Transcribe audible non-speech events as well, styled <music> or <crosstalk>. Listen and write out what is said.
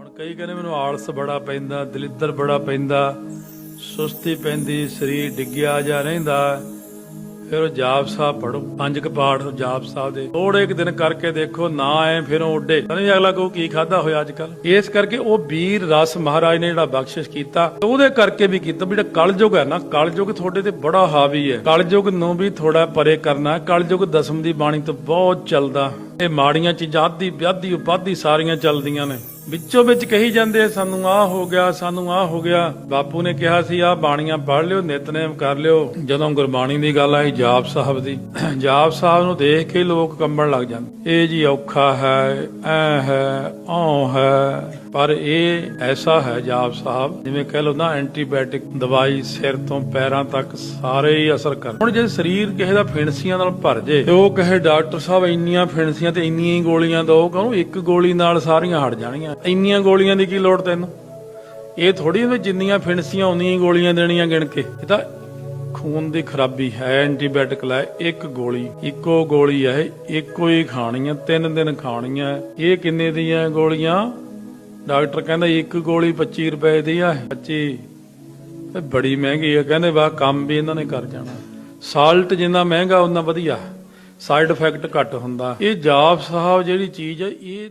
ਹੁਣ ਕਈ ਕਹਿੰਦੇ ਮੈਨੂੰ ਆਲਸ ਬੜਾ ਪੈਂਦਾ, ਦਲਿੱਦਰ ਬੜਾ ਪੈਂਦਾ, ਸੁਸਤੀ ਪੈਂਦੀ, ਸਰੀਰ ਡਿੱਗਿਆ ਜਾ ਰਹਿੰਦਾ, ਫਿਰ ਜਾਪ ਸਾਹਿਬ ਪੜੋ ਪੰਜ ਕ ਪਾਠ ਜਾਪ ਸਾਹਿਬ ਦੇ। ਥੋੜੇ ਇੱਕ ਦਿਨ ਕਰਕੇ ਦੇਖੋ, ਨਾ ਐ ਫਿਰ ਉੱਡੇ। ਨਹੀਂ ਅਗਲਾ ਕੋ ਕੀ ਖਾਦਾ ਹੋਇਆ ਅੱਜ ਕੱਲ ਇਸ ਕਰਕੇ ਉਹ ਵੀਰ ਰਸ ਮਹਾਰਾਜ ਨੇ ਜਿਹੜਾ ਬਖਸ਼ਿਸ਼ ਕੀਤਾ, ਤੇ ਉਹਦੇ ਕਰਕੇ ਵੀ ਕੀਤਾ ਜਿਹੜਾ ਕਲਯੁਗ ਹੈ ਨਾ, ਕਲਯੁਗ ਤੁਹਾਡੇ ਤੇ ਬੜਾ ਹਾਵੀ ਹੈ। ਕਲਯੁਗ ਨੂੰ ਵੀ ਥੋੜਾ ਪਰੇ ਕਰਨਾ ਹੈ। ਕਲਯੁਗ ਦਸਮ ਦੀ ਬਾਣੀ ਤੋਂ ਬਹੁਤ ਚੱਲਦਾ। ਇਹ ਮਾੜੀਆਂ ਚੀਜ਼ਾਂ ਆਦੀ ਵਿਆਦੀ ਉਪਾਦੀ ਸਾਰੀਆਂ ਚੱਲਦੀਆਂ ਨੇ। ਵਿੱਚੋਂ ਵਿੱਚ ਕਹੀ ਜਾਂਦੇ ਸਾਨੂੰ ਆਹ ਹੋ ਗਿਆ, ਸਾਨੂੰ ਆਹ ਹੋ ਗਿਆ। ਬਾਪੂ ਨੇ ਕਿਹਾ ਸੀ, ਆਹ ਬਾਣੀਆਂ ਪੜ ਲਿਓ, ਨਿਤਨੇਮ ਕਰ ਲਿਓ। ਜਦੋਂ ਗੁਰਬਾਣੀ ਦੀ ਗੱਲ ਆਈ ਜਾਪ ਸਾਹਿਬ ਦੀ, <clears throat> ਜਾਪ ਸਾਹਿਬ ਨੂੰ ਦੇਖ ਕੇ ਲੋਕ ਕੰਬਣ ਲੱਗ ਜਾਂਦੇ, ਇਹ ਜੀ ਔਖਾ ਹੈ, ਐ ਹੈ, ਔ ਹੈ। ਪਰ ਇਹ ਐਸਾ ਹੈ ਜਾਪ ਸਾਹਿਬ, ਜਿਵੇਂ ਕਹਿ ਲਓ ਨਾ, ਐਂਟੀਬਾਇਓਟਿਕ ਦਵਾਈ ਸਿਰ ਤੋਂ ਪੈਰਾਂ ਤੱਕ ਸਾਰੇ ਹੀ ਅਸਰ ਕਰ ਹੁਣ ਜੇ ਸਰੀਰ ਕਿਸੇ ਦਾ ਫਿਣਸੀਆਂ ਨਾਲ ਭਰ ਜੇ, ਤੇ ਉਹ ਕਹੇ, ਡਾਕਟਰ ਸਾਹਿਬ, ਇੰਨੀਆਂ ਫਿਣਸੀਆਂ ਤੇ ਇੰਨੀਆਂ ਹੀ ਗੋਲੀਆਂ ਦੋ ਕਹੋ ਇੱਕ ਗੋਲੀ ਨਾਲ ਸਾਰੀਆਂ ਹਟ ਜਾਣੀਆਂ। ਇੰਨੀਆਂ ਗੋਲੀਆਂ ਦੀ ਕੀ ਲੋੜ ਤੈਨੂੰ? ਇਹ ਥੋੜੀ ਵੀ ਜਿੰਨੀਆਂ ਫਿਣਸੀਆਂ ਉਨੀਆਂ ਗੋਲੀਆਂ ਦੇਣੀਆਂ ਗਿਣ ਕੇ। ਇਹ ਤਾਂ ਖੂਨ ਦੀ ਖਰਾਬੀ ਹੈ, ਐਂਟੀਬਾਇਓਟਿਕ ਲੈ, ਇੱਕ ਗੋਲੀ, ਇੱਕੋ ਗੋਲੀ ਹੈ, ਇੱਕੋ ਹੀ ਖਾਣੀ ਆ ਤਿੰਨ ਦਿਨ ਖਾਣੀ ਆ ਇਹ ਕਿੰਨੇ ਦੀਆਂ ਗੋਲੀਆਂ? ਡਾਕਟਰ ਕਹਿੰਦਾ ਇੱਕ ਗੋਲੀ 25 ਰੁਪਏ ਦੀ ਆ। 25 ਇਹ ਬੜੀ ਮਹਿੰਗੀ ਆ। ਕਹਿੰਦੇ ਵਾ ਕੰਮ ਵੀ ਇਹਨਾਂ ਨੇ ਕਰ ਜਾਣਾ। ਸਾਲਟ ਜਿੰਨਾ ਮਹਿੰਗਾ ਉਹਨਾਂ ਵਧੀਆ। ਸਾਈਡ ਇਫੈਕਟ ਘੱਟ ਹੁੰਦਾ। ਇਹ ਜਾਪ ਸਾਹਿਬ ਜਿਹੜੀ ਚੀਜ਼ ਹੈ, ਇਹ